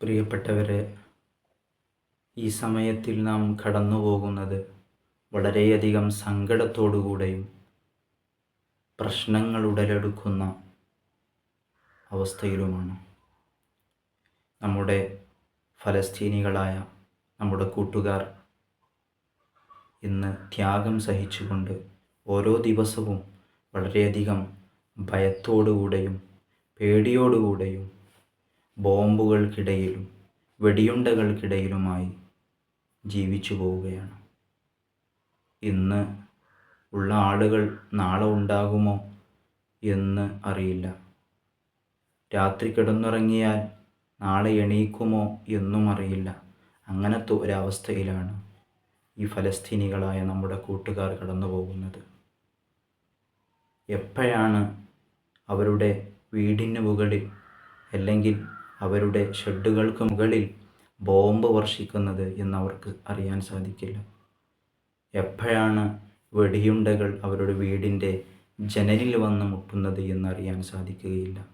പ്രിയപ്പെട്ടവരെ ഈ സമയത്തിൽ നാം കടന്നു പോകുന്നത് വളരെയധികം സങ്കടത്തോടുകൂടെയും പ്രശ്നങ്ങൾ ഉടലെടുക്കുന്ന അവസ്ഥയിലുമാണ്. നമ്മുടെ ഫലസ്തീനികളായ നമ്മുടെ കൂട്ടുകാർ ഇന്ന് ത്യാഗം സഹിച്ചുകൊണ്ട് ഓരോ ദിവസവും വളരെയധികം ഭയത്തോടുകൂടെയും പേടിയോടുകൂടെയും ബോംബുകൾക്കിടയിലും വെടിയുണ്ടകൾക്കിടയിലുമായി ജീവിച്ചു പോവുകയാണ്. ഇന്ന് ഉള്ള ആളുകൾ നാളെ ഉണ്ടാകുമോ എന്ന് അറിയില്ല. രാത്രി കിടന്നുറങ്ങിയാൽ നാളെ എണീക്കുമോ എന്നും അറിയില്ല. അങ്ങനത്തെ ഒരവസ്ഥയിലാണ് ഈ ഫലസ്തീനികളായ നമ്മുടെ കൂട്ടുകാർ കടന്നു പോകുന്നത് എപ്പോഴാണ് അവരുടെ വീടിന് മുകളിൽ അല്ലെങ്കിൽ അവരുടെ ഷെഡുകൾക്ക് മുകളിൽ ബോംബ് വർഷിക്കുന്നത് എന്നവർക്ക് അറിയാൻ സാധിക്കില്ല. എപ്പോഴാണ് വെടിയുണ്ടകൾ അവരുടെ വീടിന്റെ ജനലിൽ വന്ന് മുട്ടുന്നത് എന്നറിയാൻ സാധിക്കുകയില്ല.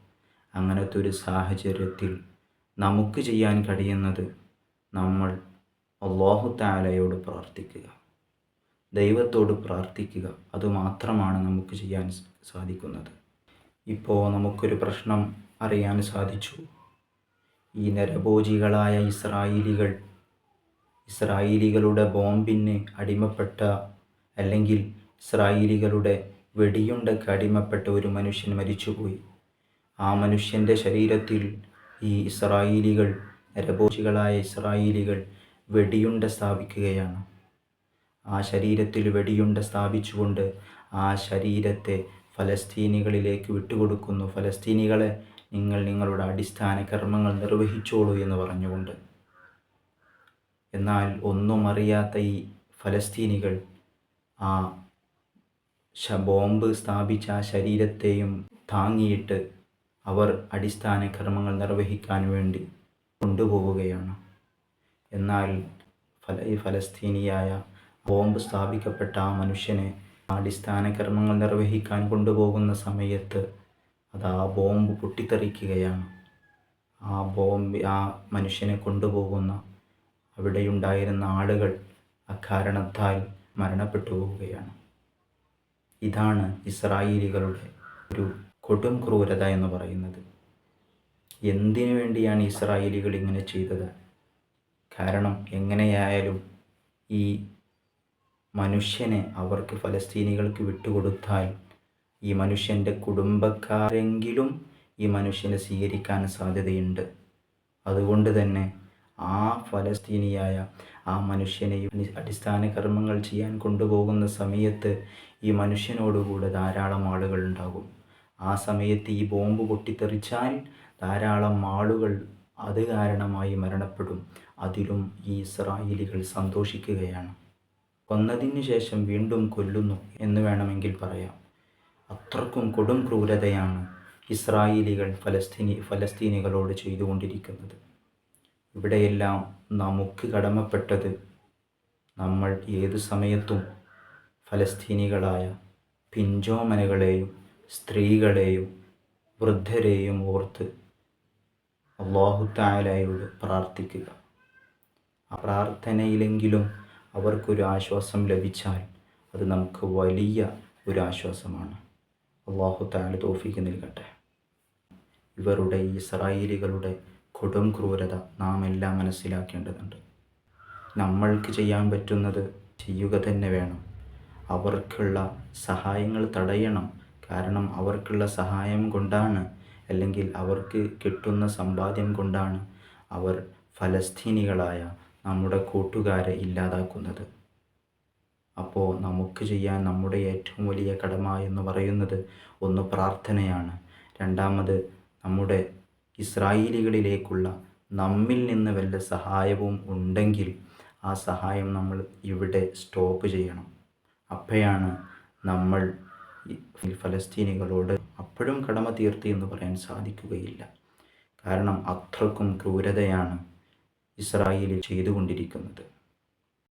അങ്ങനത്തെ ഒരു സാഹചര്യത്തിൽ നമുക്ക് ചെയ്യാൻ കഴിയുന്നത് നമ്മൾ അള്ളാഹു താലയോട് പ്രാർത്ഥിക്കുക. ദൈവത്തോട് പ്രാർത്ഥിക്കുക. അതുമാത്രമാണ് നമുക്ക് ചെയ്യാൻ സാധിക്കുന്നത്. ഇപ്പോൾ നമുക്കൊരു പ്രശ്നം അറിയാൻ സാധിച്ചു. ഈ നരഭോജികളായ ഇസ്രായേലികൾ ഇസ്രായേലികളുടെ ബോംബിന് അടിമപ്പെട്ട അല്ലെങ്കിൽ ഇസ്രായേലികളുടെ വെടിയുണ്ടക്ക് അടിമപ്പെട്ട ഒരു മനുഷ്യൻ മരിച്ചുപോയി. ആ മനുഷ്യന്റെ ശരീരത്തിൽ ഈ ഇസ്രായേലികൾ നരഭോജികളായ ഇസ്രായേലികൾ വെടിയുണ്ട സ്ഥാപിക്കുകയാണ്. ആ ശരീരത്തിൽ വെടിയുണ്ട സ്ഥാപിച്ചുകൊണ്ട് ആ ശരീരത്തെ ഫലസ്തീനികളിലേക്ക് വിട്ടുകൊടുക്കുന്നു. ഫലസ്തീനികളെ നിങ്ങൾ നിങ്ങളുടെ അടിസ്ഥാന കർമ്മങ്ങൾ നിർവഹിച്ചോളൂ എന്ന് പറഞ്ഞുകൊണ്ട്. എന്നാൽ ഒന്നും അറിയാത്ത ഈ ഫലസ്തീനികൾ ആ ബോംബ് സ്ഥാപിച്ച ആ ശരീരത്തെയും താങ്ങിയിട്ട് അവർ അടിസ്ഥാന കർമ്മങ്ങൾ നിർവഹിക്കാൻ വേണ്ടി കൊണ്ടുപോവുകയാണ്. എന്നാൽ ഫല ഈ ഫലസ്തീനിയായ ബോംബ് സ്ഥാപിക്കപ്പെട്ട ആ മനുഷ്യനെ അടിസ്ഥാന കർമ്മങ്ങൾ നിർവഹിക്കാൻ കൊണ്ടുപോകുന്ന സമയത്ത് അത് ആ ബോംബ് പൊട്ടിത്തെറിക്കുകയാണ്. ആ ബോംബ് ആ മനുഷ്യനെ കൊണ്ടുപോകുന്ന അവിടെയുണ്ടായിരുന്ന ആളുകൾ അക്കാരണത്താൽ മരണപ്പെട്ടു പോവുകയാണ്. ഇതാണ് ഇസ്രായേലികളുടെ ഒരു കൊടും ക്രൂരത എന്ന് പറയുന്നത്. എന്തിനു വേണ്ടിയാണ് ഇസ്രായേലികൾ ഇങ്ങനെ ചെയ്തത്? കാരണം എങ്ങനെയായാലും ഈ മനുഷ്യനെ അവർക്ക് ഫലസ്തീനികൾക്ക് വിട്ടുകൊടുത്താൽ ഈ മനുഷ്യന്റെ കുടുംബക്കാരെങ്കിലും ഈ മനുഷ്യനെ സ്വീകരിക്കാൻ സാധ്യതയുണ്ട്. അതുകൊണ്ട് തന്നെ ആ ഫലസ്തീനിയായ ആ മനുഷ്യനെ അടിസ്ഥാന കർമ്മങ്ങൾ ചെയ്യാൻ കൊണ്ടുപോകുന്ന സമയത്ത് ഈ മനുഷ്യനോടുകൂടെ ധാരാളം ആളുകൾ ഉണ്ടാകും. ആ സമയത്ത് ഈ ബോംബ് പൊട്ടിത്തെറിച്ചാൽ ധാരാളം ആളുകൾ അത് കാരണമായി മരണപ്പെടും. അതിലും ഈ ഇസ്രായേലികൾ സന്തോഷിക്കുകയാണ്. കൊന്നതിന് ശേഷം വീണ്ടും കൊല്ലുന്നു എന്ന് വേണമെങ്കിൽ പറയാം. അത്രക്കും കൊടും ക്രൂരതയാണ് ഇസ്രായേലികൾ ഫലസ്തീനി ഫലസ്തീനികളോട് ചെയ്തുകൊണ്ടിരിക്കുന്നത്. ഇവിടെയെല്ലാം നമുക്ക് കടമപ്പെട്ടത് നമ്മൾ ഏത് സമയത്തും ഫലസ്തീനികളായ പിഞ്ചോമനകളെയും സ്ത്രീകളെയും വൃദ്ധരെയും ഓർത്ത് അള്ളാഹു താലായോട് പ്രാർത്ഥിക്കുക. ആ പ്രാർത്ഥനയിലെങ്കിലും അവർക്കൊരു ആശ്വാസം ലഭിച്ചാൽ അത് നമുക്ക് വലിയ ഒരു ആശ്വാസമാണ്. അള്ളാഹു താല തോഫിക്ക് നൽകട്ടെ. ഇവരുടെ ഇസ്രായേലികളുടെ കൊടും ക്രൂരത നാം എല്ലാം മനസ്സിലാക്കേണ്ടതുണ്ട്. നമ്മൾക്ക് ചെയ്യാൻ പറ്റുന്നത് ചെയ്യുക തന്നെ വേണം. അവർക്കുള്ള സഹായങ്ങൾ തടയണം. കാരണം അവർക്കുള്ള സഹായം കൊണ്ടാണ് അല്ലെങ്കിൽ അവർക്ക് കിട്ടുന്ന സമ്പാദ്യം കൊണ്ടാണ് അവർ ഫലസ്തീനികളായ നമ്മുടെ കൂട്ടുകാരെ ഇല്ലാതാക്കുന്നത്. അപ്പോൾ നമുക്ക് ചെയ്യാൻ നമ്മുടെ ഏറ്റവും വലിയ കടമ എന്ന് പറയുന്നത് ഒന്ന് പ്രാർത്ഥനയാണ്. രണ്ടാമത് നമ്മുടെ ഇസ്രായേലികളിലേക്കുള്ള നമ്മിൽ നിന്ന് വല്ല സഹായവും ഉണ്ടെങ്കിൽ ആ സഹായം നമ്മൾ ഇവിടെ സ്റ്റോപ്പ് ചെയ്യണം. അപ്പോഴാണ് നമ്മൾ ഫലസ്തീനികളോട് അപ്പോഴും കടമ തീർത്തി എന്ന് പറയാൻ സാധിക്കുകയില്ല. കാരണം അത്രക്കും ക്രൂരതയാണ് ഇസ്രായേലിൽ ചെയ്തുകൊണ്ടിരിക്കുന്നത്.